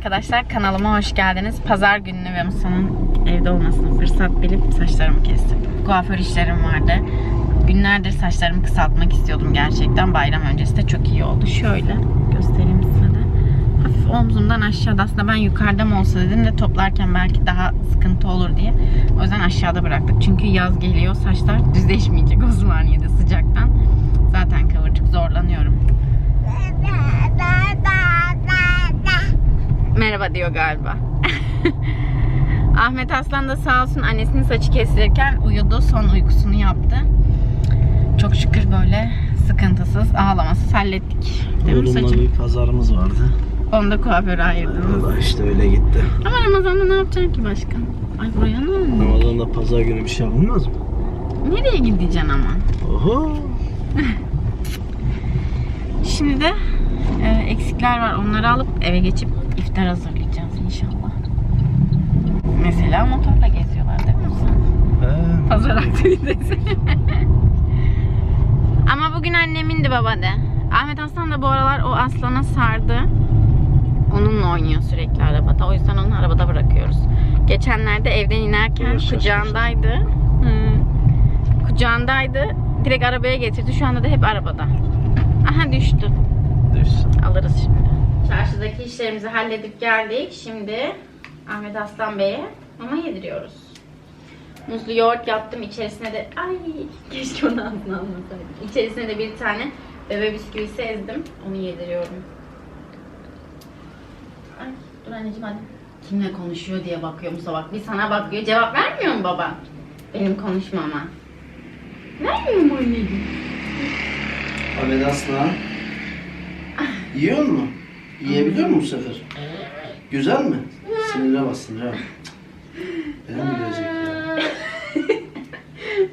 arkadaşlar. Kanalıma hoş geldiniz. Pazar gününü ve Musa'nın evde olmasını fırsat bilip saçlarımı kestim. Kuaför işlerim vardı. Günlerdir saçlarımı kısaltmak istiyordum gerçekten. Bayram öncesi de çok iyi oldu. Şöyle göstereyim size de. Hafif omzumdan aşağıda. Aslında ben yukarıda mı olsa dedim de toplarken belki daha sıkıntı olur diye. O yüzden aşağıda bıraktık. Çünkü yaz geliyor. Saçlar düzleşmeyecek Osmaniye'de sıcaktan. Zaten kıvırcık zorlanıyorum. Merhaba diyor galiba. Ahmet Aslan da sağ olsun annesinin saçı kesilirken uyudu. Son uykusunu yaptı. Çok şükür böyle sıkıntısız, ağlamasız hallettik. Saçım? bir pazarımız vardı. Onu da kuaföre ayırdınız. Valla işte öyle gitti. Ama Ramazan'da ne yapacaksın ki başka? Ay buraya ne oldu? Ramazan'da pazar günü bir şey yapılmaz mı? Nereye gideceksin ama? Oho. Şimdi e, eksikler var. Onları alıp eve geçip iftar hazırlayacağız inşallah. Mesela motorla geziyorlar değil mi Musa? He. Pazar aktivitesi. Ama bugün annemindi baba de. Ahmet Aslan da bu aralar o aslana sardı. Onunla oynuyor sürekli arabada. O yüzden onu arabada bırakıyoruz. Geçenlerde evden inerken yavaş kucağındaydı. Hı. Kucağındaydı. Direkt arabaya getirdi. Şu anda da hep arabada. Aha düştü. Düşsün. Çarşıdaki işlerimizi halledip geldik. Şimdi Ahmet Aslan Bey'e mama yediriyoruz. Muzlu yoğurt yaptım. İçerisine de ay keşke onu ağzına almasaydım. İçerisine de bir tane bebe bisküvisi ezdim. Onu yediriyorum. Ay dur anneciğim hadi. Kimle konuşuyor diye bakıyor Musa bak. Bir sana bakıyor. Cevap vermiyor mu baba? Benim konuşmama. Vermiyor mu anneciğim? Ahmet Aslan. Yiyor mu? Yiyebiliyor mu bu sefer? Güzel mi? Sinirle bas sinirle. Benim mi görecek ya?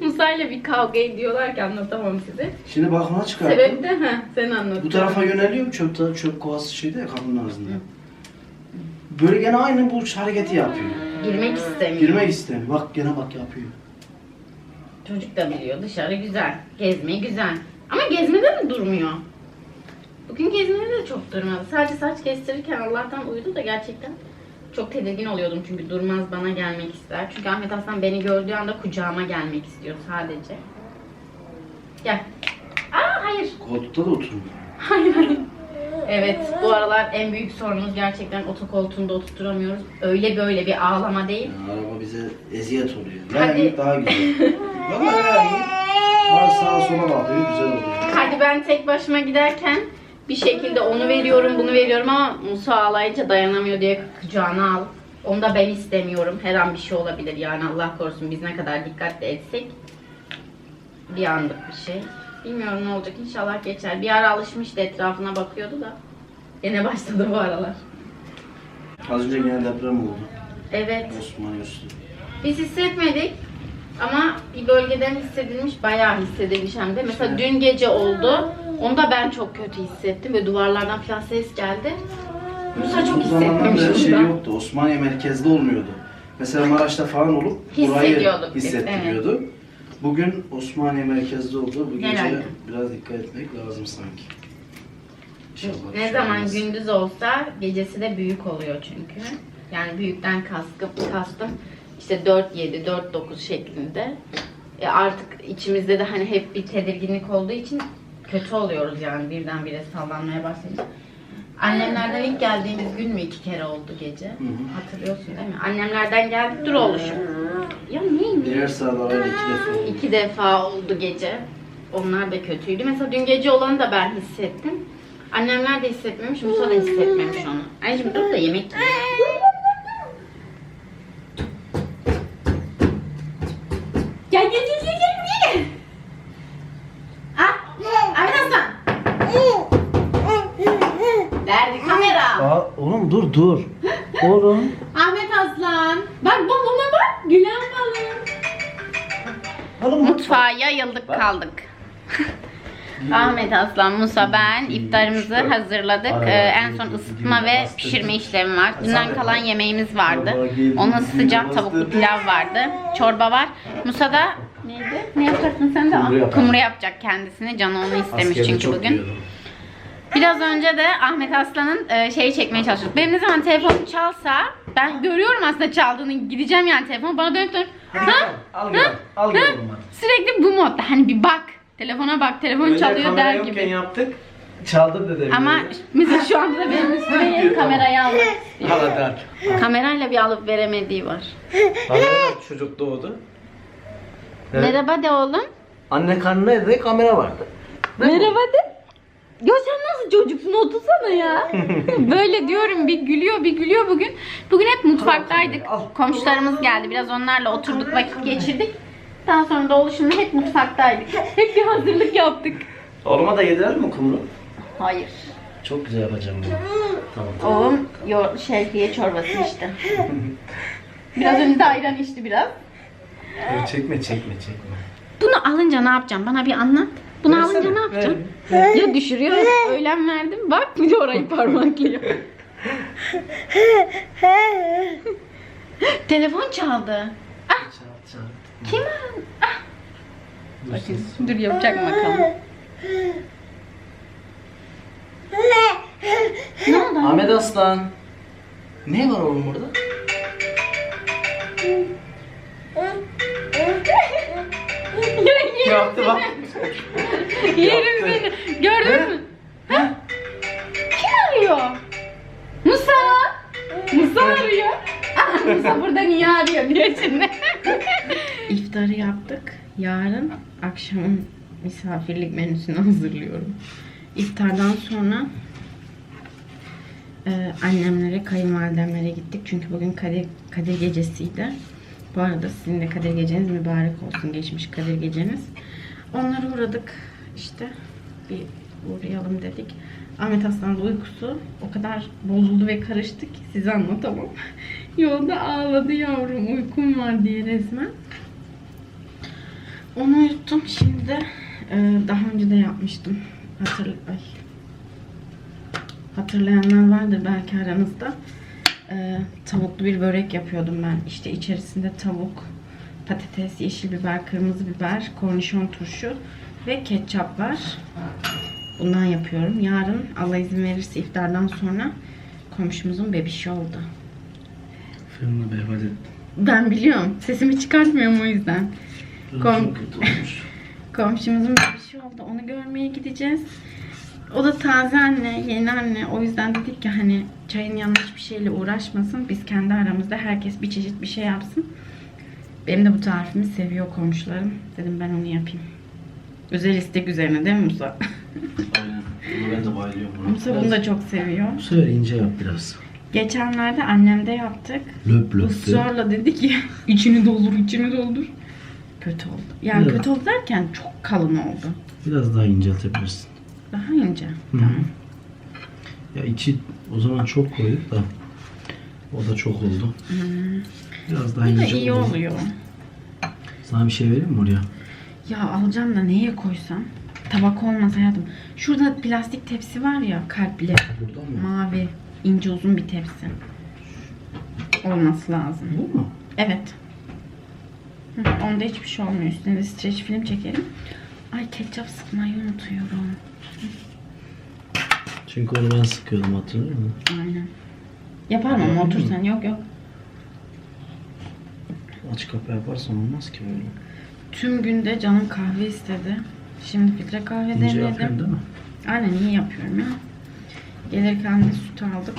Musa ile bir kavga ediyorlar ki anlatamam size. Şimdi balkona çıkarttım. Sebep de ha sen anlat. Bu tarafa yöneliyorum çöp, çöp kovası şeyde ya kapının ağzında. Böyle gene aynı bu hareketi yapıyor. Girmek istemiyor. Girmek istemiyor. Bak gene bak yapıyor. Çocuk da biliyor dışarı güzel. Gezme güzel. Ama gezmede de durmuyor. Bugün gezmede de çok durmadı. Sadece saç kestirirken Allah'tan uyudu da gerçekten çok tedirgin oluyordum çünkü durmaz bana gelmek ister. Çünkü Ahmet Aslan beni gördüğü anda kucağıma gelmek istiyor sadece. Gel. Aa hayır. Koltukta da oturmuyor. Hayır hayır. Evet bu aralar en büyük sorunumuz gerçekten otokoltuğunda oturtturamıyoruz. Öyle böyle bir ağlama değil. Ya, araba bize eziyet oluyor. Hadi. Yani daha güzel. Valla yani. Bak sağa sola bakıyor güzel oluyor. Hadi ben tek başıma giderken bir şekilde onu veriyorum bunu veriyorum ama Musa ağlayınca dayanamıyor diye kucağına al. Onu da ben istemiyorum. Her an bir şey olabilir yani Allah korusun biz ne kadar dikkatli etsek bir anlık bir şey. Bilmiyorum ne olacak inşallah geçer. Bir ara alışmıştı etrafına bakıyordu da. Yine başladı bu aralar. Az önce gene deprem oldu. Evet. Osmaniye üstü. Biz hissetmedik ama bir bölgeden hissedilmiş, bayağı hissedilmiş hem de. Mesela dün gece oldu. Onda ben çok kötü hissettim ve duvarlardan falan ses geldi. Musa çok Bu zamanlarda hissetmemiş şey burada. yoktu. Osmaniye merkezde olmuyordu. Mesela Maraş'ta falan olup burayı Hissediyorduk biz, hissettiriyordu. Bugün Osmaniye merkezde oldu. Bu gece Herhalde. biraz dikkat etmek lazım sanki. İnşallah Ne şey zaman olmaz. gündüz olsa gecesi de büyük oluyor çünkü. Yani büyükten kastım, kastım işte 4-7, 4-9 şeklinde. E artık içimizde de hani hep bir tedirginlik olduğu için kötü oluyoruz yani birdenbire sallanmaya başlayınca. Annemlerden ilk geldiğimiz gün mü iki kere oldu gece? Hatırlıyorsun değil mi? Annemlerden geldik dur oluşum. Ya neymiş? Birer saat arayla iki defa oldu. İki defa oldu gece. Onlar da kötüydü. Mesela dün gece olanı da ben hissettim. Annemler de hissetmemiş, Musa da hissetmemiş onu. Anneciğim dur da yemek yiyelim. Gel gel gel gel gel buraya gel. Ah, Ahmet Hasan. Nerede kamera? Aa, oğlum dur. Oğlum. Ahmet Aslan. Bak babama bak. Gülen balım. Oğlum Mutfağa yayıldık kaldık. Ahmet Aslan, Musa, ben iftarımızı hazırladık. Ee, en son ısıtma ve pişirme işlemi var. Dünden kalan yemeğimiz vardı. Onu ısıtacağım. Tavuklu pilav vardı. Çorba var. Musa da neydi? Ne yapacaksın sen de? Kumru yapacak kendisine. Canı onu istemiş çünkü bugün. Biraz önce de Ahmet Aslan'ın e, şeyi çekmeye çalışıyorduk. Benim ne zaman telefonum çalsa ben görüyorum aslında çaldığını gideceğim yani telefonu bana dönüp dönüp Hadi ha? Al gel. Al. Sürekli bu modda hani bir bak telefona bak telefon Öyle çalıyor kamera der yokken gibi. yaptık. Çaldır dedi. Ama mesela şu anda da benim üstüme yeni kamerayı almak istiyor. Al hadi aç. Kamerayla bir alıp veremediği var. Çocuk doğdu. Evet. Merhaba de oğlum. Anne karnında da kamera vardı. Merhaba de. Ya sen nasıl çocuksun otursana ya. Böyle diyorum bir gülüyor bir gülüyor bugün. Bugün hep mutfaktaydık. Komşularımız geldi biraz onlarla oturduk vakit geçirdik. Daha sonra da oluşumda hep mutfaktaydık. Hep bir hazırlık yaptık. Oğluma da yediler mi kumru? Hayır. Çok güzel yapacağım bunu. Tamam tamam. Oğlum yo şehriye çorbası içti. Biraz önce de ayran içti biraz. Yok, çekme çekme çekme. Bunu alınca ne yapacağım? Bana bir anlat. Bunu Versene, alınca ne ver. yapacağım? Ya düşürüyor. Öğlen verdim. Bak bir de orayı parmaklıyor. Telefon çaldı. Ah Çal çal. kim? Ah. Bakın dur yapacak mı bakalım. ne oldu? Ahmet Aslan. Ne var oğlum burada? Yaptı bak. Yerim seni. Gördün mü? Ha? Kim arıyor? Musa. Musa arıyor. Ah, Musa burada niye arıyor diyor şimdi. İftarı yaptık. Yarın akşamın misafirlik menüsünü hazırlıyorum. İftardan sonra e, annemlere, kayınvalidemlere gittik. Çünkü bugün Kadir, Kadir gecesiydi. Bu arada sizin de Kadir geceniz mübarek olsun. Geçmiş Kadir geceniz. Onlara uğradık. işte bir uğrayalım dedik. Ahmet Aslan'ın uykusu o kadar bozuldu ve karıştı ki size anlatamam. Yolda ağladı yavrum uykum var diye resmen. Onu uyuttum. Şimdi de e, daha önce de yapmıştım. Hatır, ay. Hatırlayanlar vardır belki aranızda. E, tavuklu bir börek yapıyordum ben. İşte içerisinde tavuk, patates, yeşil biber, kırmızı biber, kornişon turşu ve ketçap var. Bundan yapıyorum. Yarın Allah izin verirse iftardan sonra komşumuzun bebişi oldu. Fırını berbat ettim. Ben biliyorum. Sesimi çıkartmıyorum o yüzden. Fırın Kom- çok kötü olmuş. Komşumuzun şey oldu. Onu görmeye gideceğiz. O da taze anne, yeni anne. O yüzden dedik ki hani çayın yanında hiçbir şeyle uğraşmasın. Biz kendi aramızda herkes bir çeşit bir şey yapsın. Benim de bu tarifimi seviyor komşularım. Dedim ben onu yapayım. Özel istek üzerine değil mi Musa? Aynen. Bunu ben de bayılıyorum buna. Musa bunu da çok seviyor. Bu sefer ince yap biraz. Geçenlerde annemde yaptık. Löp löp de. Israrla dedi ki içini doldur, içini doldur. Kötü oldu. Yani Evet. kötü oldu derken çok kalın oldu. Biraz daha inceltebilirsin. Daha ince. Tamam. Ya içi o zaman çok koyduk da. O da çok oldu. Biraz daha Bu da ince iyi oldu. oluyor. Sana bir şey vereyim mi oraya? Ya alacağım da neye koysam? Tabak olmaz hayatım. Şurada plastik tepsi var ya kalpli. Buradan mı? Mavi. ince uzun bir tepsi. Olması lazım. Bu mu? Evet. Hı, onda hiçbir şey olmuyor. Üstüne de streç film çekelim. Ay ketçap sıkmayı unutuyorum. Çünkü onu ben sıkıyordum hatırlıyor musun? Aynen. Yaparım ama otur sen. Yok yok. Açık kapı yaparsan olmaz ki böyle. Tüm günde canım kahve istedi. Şimdi filtre kahve İnce demledim. yapıyorsun değil mi? Aynen iyi yapıyorum ya. Gelirken de süt aldık.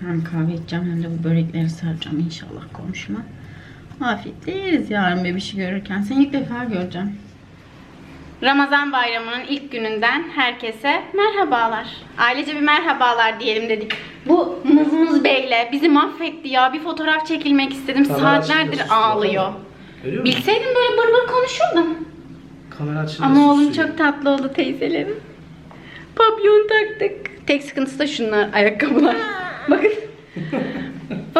Hem kahve içeceğim hem de bu börekleri saracağım inşallah komşuma. Afiyetle yeriz yarın bebişi görürken. Seni ilk defa göreceğim. Ramazan bayramının ilk gününden herkese merhabalar. Ailece bir merhabalar diyelim dedik. Bu mızmız beyle bizi mahvetti ya. Bir fotoğraf çekilmek istedim. Kamera Saatlerdir ağlıyor. Görüyor musun? Bilseydim böyle bır bır konuşurdum. Kamera açınca Ama oğlum susuyor. çok tatlı oldu teyzelerim. Papyon taktık. Tek sıkıntısı da şunlar ayakkabılar. Bakın.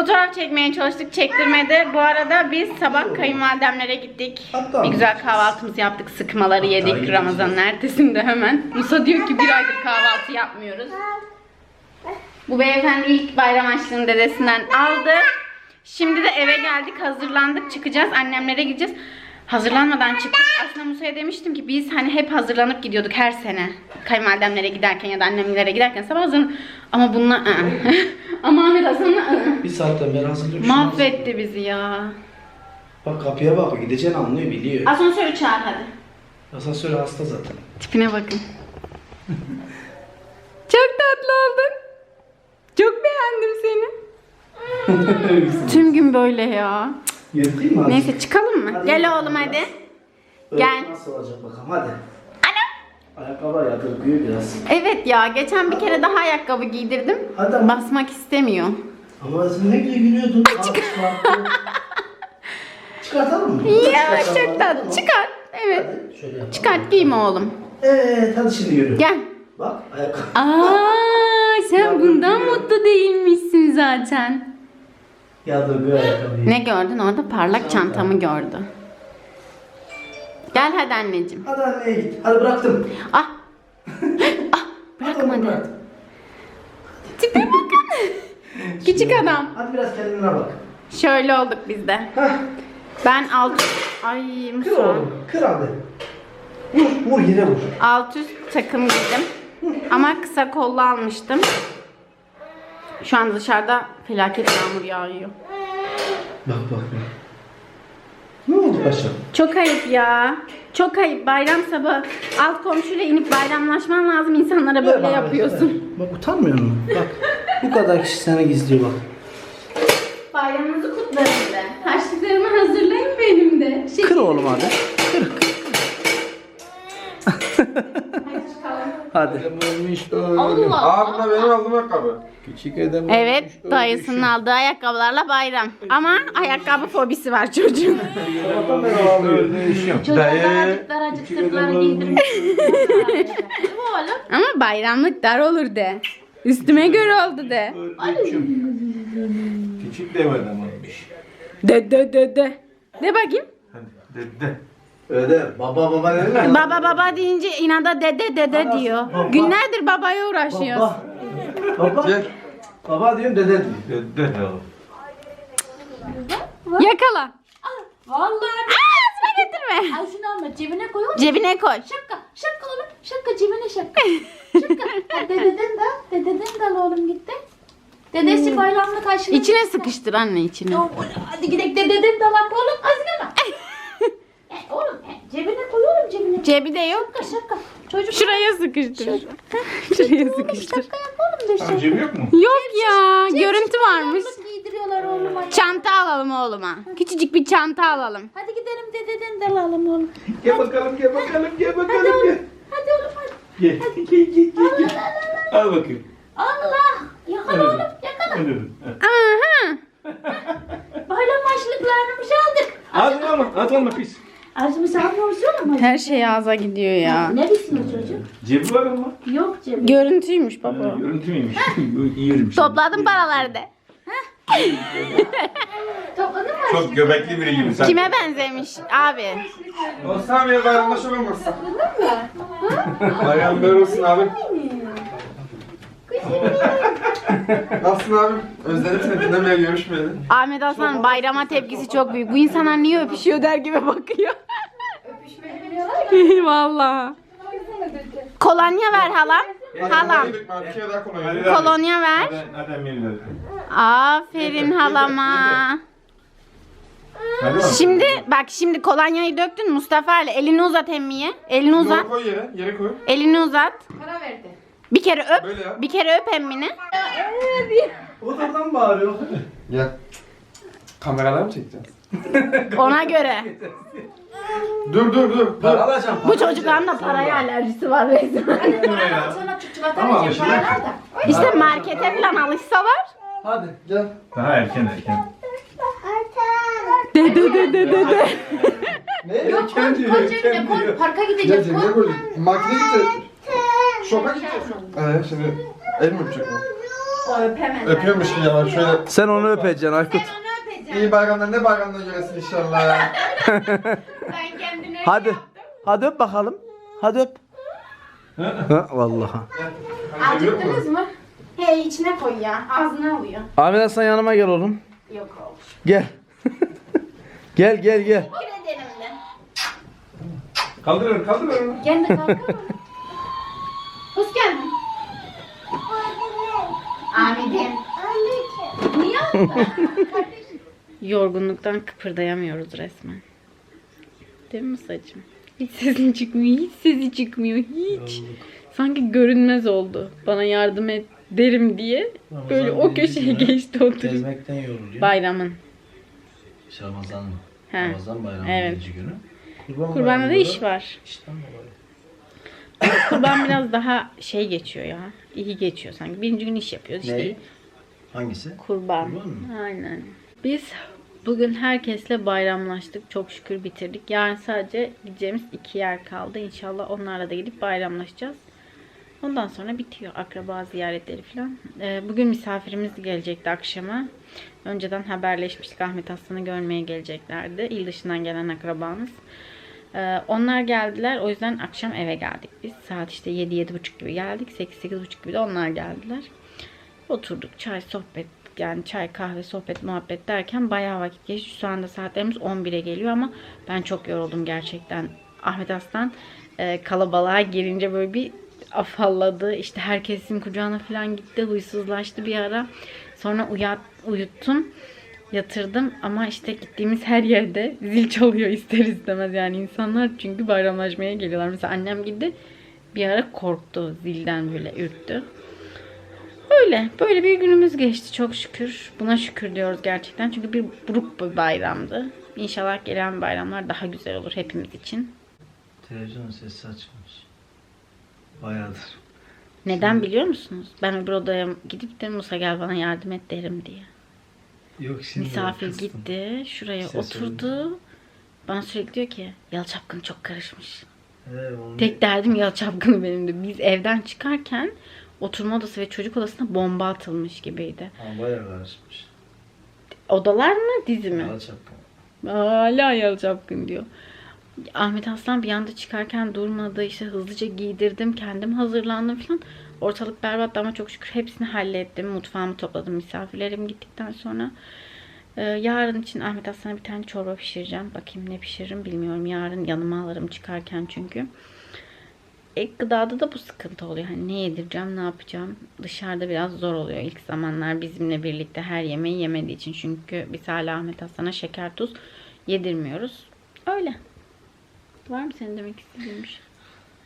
Fotoğraf çekmeye çalıştık çektirmedi. Bu arada biz sabah kayınvalidemlere gittik. Hatta bir güzel mı? kahvaltımızı yaptık. Sıkmaları yedik gideceğiz. Ramazan'ın ertesinde hemen. Musa diyor ki bir aydır kahvaltı yapmıyoruz. Bu beyefendi ilk bayram açlığını dedesinden aldı. Şimdi de eve geldik hazırlandık çıkacağız annemlere gideceğiz. Hazırlanmadan çıktık. Aslında Musa'ya demiştim ki biz hani hep hazırlanıp gidiyorduk her sene. Kayınvalidemlere giderken ya da annemlere giderken sabah hazırlan. Ama bununla. Ama Ahmet Hasan'la. Bir saatten beri hazırlıyorum. mahvetti bizi ya. Bak kapıya bak. Gideceğini anlıyor biliyor. Asansörü çağır hadi. Asansör hasta zaten. Tipine bakın. Çok tatlı oldun. Çok beğendim seni. Tüm gün böyle ya. Yırtayım mı? Neyse çıkalım mı? Hadi Gel oğlum hadi. Öyle Gel. Nasıl olacak bakalım hadi. Ayakkabı yadırgıyor biraz. Evet ya geçen bir kere daha ayakkabı giydirdim. Hadi ama. Basmak istemiyor. Ama sen ne güzel gülüyordun. Çıkarttı. Çıkartalım mı? Ya çok tatlı. Çıkart. Evet. Hadi şöyle yapalım. Çıkart giyme oğlum. Evet hadi şimdi yürü. Gel. Bak ayakkabı. Aa sen bundan mutlu değilmişsin zaten. Yadırgıyor ayakkabıyı. Ne gördün orada? Parlak çantamı gördü. Gel hadi anneciğim. Hadi anneye git. Hadi bıraktım. Ah. ah bırakmadı. bırak. Tipe bakın. Küçük adam. Hadi biraz kendine bak. Şöyle olduk biz de. Hah. Ben alt Ay Kır Musa. oğlum. Kır hadi. Vur. Vur yine vur. Alt üst takım giydim. Ama kısa kollu almıştım. Şu an dışarıda felaket yağmur yağıyor. Bak bak bak. Ne oldu paşam? Çok ayıp ya. Çok ayıp. Bayram sabahı alt komşuyla inip bayramlaşman lazım. İnsanlara Ver böyle bana, yapıyorsun. ver. Bak utanmıyor musun? Bak. Bu kadar kişi seni gizliyor bak. Bayramınızı kutlarım de. Harçlıklarımı hazırlayın benim de. Şey, Kır oğlum hadi. Hadi. Allah. Buna benim aldığım ayakkabı. Küçük edem. Evet, dayısının aldığı ayakkabılarla bayram. Ama ayakkabı fobisi var çocuğun. Ağlıyor. Dayı. Daracık sırtları giydirmiş. Oğlum. Ama bayramlık dar olur de. Üstüme göre oldu de. Küçük demedim almış. De de de de. De bakayım. Dede. Öyle. Baba baba dedin mi? Baba baba deyince inada dede dede diyor. Günlerdir babaya uğraşıyoruz. Baba. Baba. Gel. Baba diyorum dede diyor. Dede oğlum. Yakala. Vallahi. Aa, ağzına getirme. Al şunu alma cebine koy oğlum. Cebine koy. Şapka. Şapka oğlum. Şapka cebine şapka. Şapka. Ha, dededen de. Dededen de al oğlum gitti. Dedesi bayramlık karşılığı. İçine sıkıştır anne içine. Yok, Hadi gidelim dededen de bak oğlum. Azgama. E, oğlum e, cebine koy oğlum cebine. Cebi de yok. Şapka şapka. Çocuk. Şuraya sıkıştır. Şuraya sıkıştır. şapka yap oğlum de Tamam şapka. cebi yok mu? Yok ya, görüntü varmış. Bayramlık giydiriyorlar oğluma. Çanta alalım oğluma. Küçücük bir çanta alalım. Hadi gidelim dededen de alalım oğlum. Gel bakalım gel bakalım gel Hadi bakalım oğlum. Hadi oğlum hadi. Gel gel gel gel. gel. Al bakayım. Allah. Yakala oğlum yakala. Hadi. Aha. Bayram başlıklarını aldık. Alma hadi alma pis. Arzumuz almıyoruz oğlum. Her şey ağza gidiyor ya. Ne bilsin o çocuk? Cebi var ama. Yok cebi. Görüntüymüş Ha, baba. Görüntü müymüş? Yiyorum şimdi. Topladım paraları de. Topladın mı? Çok göbekli biri gibi sen. Kime benzemiş abi? Olsam ya bayramlaşalım olsa. Bayram böyle olsun abi. Nasılsın abi? Özledim seni dinlemeye görüşmeyeli. Ahmet Hasan bayrama tepkisi çok büyük. Bu insanlar niye öpüşüyor der gibi bakıyor. Vallahi. Kolonya ver halam. Halam. Bir kere daha kolay. Kolonya ver. Aferin halama. Şimdi bak şimdi kolonyayı döktün Mustafa Ali. Elini uzat emmiye. Elini uzat. Koy yere, yere koy. Elini uzat. Para verdi. Bir kere öp. Böyle. Bir kere öp emmini. O da adam bağırıyor. Gel. Kameralar mı çekeceğiz? Ona göre. Dur dur dur. Para alacağım. Bu çocukların da paraya alerjisi var resmen. Sana çocuk Tamam, atamayacak şimdi- paralar da. İşte markete falan alışsalar. Hadi gel. Daha erken erken. De de de de de de. Ne? Yok koy, koy cebine koy. Parka Gel gideceğiz. cebine Koy. koy. Markete gideceğiz. Şoka gideceğiz. Evet şimdi el mi öpecek o? O öpemez. Öpüyormuş gibi ama şöyle. Sen onu öpeceksin Aykut. İyi bayramlar ne bayramlar göresin inşallah. Ben kendine Hadi. Hadi öp bakalım. Hadi öp. Ha, vallahi. Acıktınız mı? He içine koy ya. Ağzına alıyor. Ahmet Hasan yanıma gel oğlum. Yok oğlum. Gel. gel gel gel. De. Kaldır onu, kaldır onu. Kendi kalkalım. Hoş geldin. Ahmet'im. Niye aldın? Yorgunluktan kıpırdayamıyoruz resmen. Değil mi Musacığım? Hiç sesin çıkmıyor. Hiç sesi çıkmıyor. Hiç. Sanki görünmez oldu. Bana yardım et derim diye. Böyle o köşeye geçti oturuyor. Gezmekten yoruluyor. Bayramın. Ramazan. He. Ramazan bayramı Evet. birinci günü. Kurban Kurbanda da iş var. İşten dolayı. Kurban biraz daha şey geçiyor ya. İyi geçiyor sanki. Birinci gün iş yapıyoruz işte. Ne? Hangisi? Kurban. Kurban mı? Aynen. Biz bugün herkesle bayramlaştık. Çok şükür bitirdik. Yarın sadece gideceğimiz iki yer kaldı. İnşallah onlarla da gidip bayramlaşacağız. Ondan sonra bitiyor akraba ziyaretleri falan. Ee, bugün misafirimiz gelecekti akşama. Önceden haberleşmiştik. Ahmet Aslan'ı görmeye geleceklerdi. İl dışından gelen akrabamız. Ee, onlar geldiler. O yüzden akşam eve geldik biz. Saat işte 7-7.30 gibi geldik. 8-8.30 gibi de onlar geldiler. Oturduk çay sohbet yani çay kahve sohbet muhabbet derken bayağı vakit geçti. Şu anda saatlerimiz 11'e geliyor ama ben çok yoruldum gerçekten. Ahmet Aslan e, kalabalığa girince böyle bir afalladı. İşte herkesin kucağına falan gitti. Huysuzlaştı bir ara. Sonra uyat, uyuttum. Yatırdım ama işte gittiğimiz her yerde zil çalıyor ister istemez yani insanlar çünkü bayramlaşmaya geliyorlar. Mesela annem gitti bir ara korktu zilden böyle ürktü. Öyle. Böyle bir günümüz geçti çok şükür. Buna şükür diyoruz gerçekten. Çünkü bir buruk bir bayramdı. İnşallah gelen bayramlar daha güzel olur hepimiz için. Televizyonun sesi açılmış. Bayağıdır. Neden biliyor musunuz? Ben öbür odaya gidip de Musa gel bana yardım et derim diye. Yok şimdi Misafir kıstım. gitti. Şuraya Ses oturdu. Bana sürekli diyor ki Yalı Çapkın çok karışmış. He, onu... Tek derdim Yalı Çapkını benim de. Biz evden çıkarken oturma odası ve çocuk odasına bomba atılmış gibiydi. Ha, bayağı karışmış. Odalar mı dizi mi? Yala çapkın. Hala Yalı Çapkın diyor. Ahmet Aslan bir anda çıkarken durmadı. İşte hızlıca giydirdim. Kendim hazırlandım falan. Ortalık berbattı ama çok şükür hepsini hallettim. Mutfağımı topladım misafirlerim gittikten sonra. Ee, yarın için Ahmet Aslan'a bir tane çorba pişireceğim. Bakayım ne pişiririm bilmiyorum. Yarın yanıma alırım çıkarken çünkü. Ek gıdada da bu sıkıntı oluyor. Hani ne yedireceğim, ne yapacağım? Dışarıda biraz zor oluyor ilk zamanlar bizimle birlikte her yemeği yemediği için. Çünkü biz hala Ahmet Aslan'a şeker tuz yedirmiyoruz. Öyle. Var mı senin demek istediğin bir şey?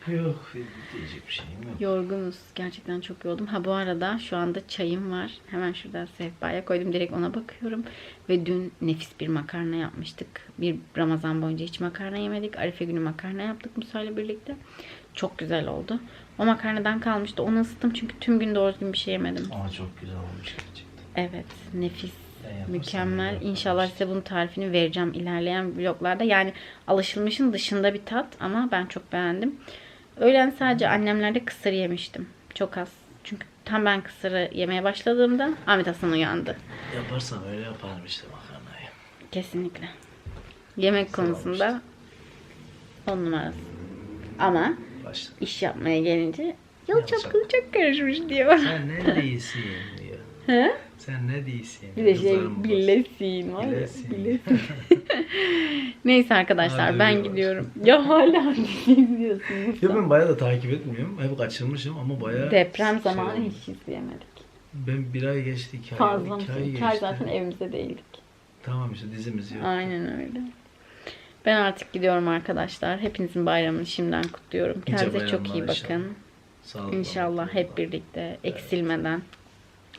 Yok diyecek bir şeyim yok. Yorgunuz. Gerçekten çok yoruldum. Ha bu arada şu anda çayım var. Hemen şuradan sehpaya koydum. Direkt ona bakıyorum. Ve dün nefis bir makarna yapmıştık. Bir Ramazan boyunca hiç makarna yemedik. Arife günü makarna yaptık Musa'yla birlikte. Çok güzel oldu. O makarnadan kalmıştı. Onu ısıttım çünkü tüm gün doğru düzgün bir şey yemedim. Ama çok güzel olmuş gerçekten. Evet. Nefis. Mükemmel. İnşallah size bunun tarifini vereceğim ilerleyen vloglarda. Yani alışılmışın dışında bir tat ama ben çok beğendim. Öğlen sadece annemlerde kısır yemiştim. Çok az. Çünkü tam ben kısırı yemeye başladığımda Ahmet Hasan uyandı. Yaparsam öyle yaparım işte makarnayı. Kesinlikle. Yemek konusunda on numarası. Ama Başla. iş yapmaya gelince Yıl çapkını çok karışmış diyor. Sen ne değilsin diyor. He? Sen ne değilsin. Bir de şey bilesin var ya. Bilesin. Bilesin. Neyse arkadaşlar Hadi ben gidiyorum. Ya hala dizi izliyorsunuz. Ya ben bayağı da takip etmiyorum. Hep kaçırmışım ama bayağı... Deprem şey zamanı olmuş. hiç izleyemedik. Ben bir ay geçti, iki ay, Fazla İki ay geçti. zaten evimizde değildik. Tamam işte dizimiz yok. Aynen öyle. Ben artık gidiyorum arkadaşlar. Hepinizin bayramını şimdiden kutluyorum. Kendinize çok iyi bakın. İnşallah hep birlikte eksilmeden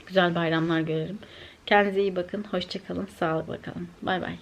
güzel bayramlar görelim. Kendinize iyi bakın. Hoşçakalın. Sağlıkla kalın. Bay bay.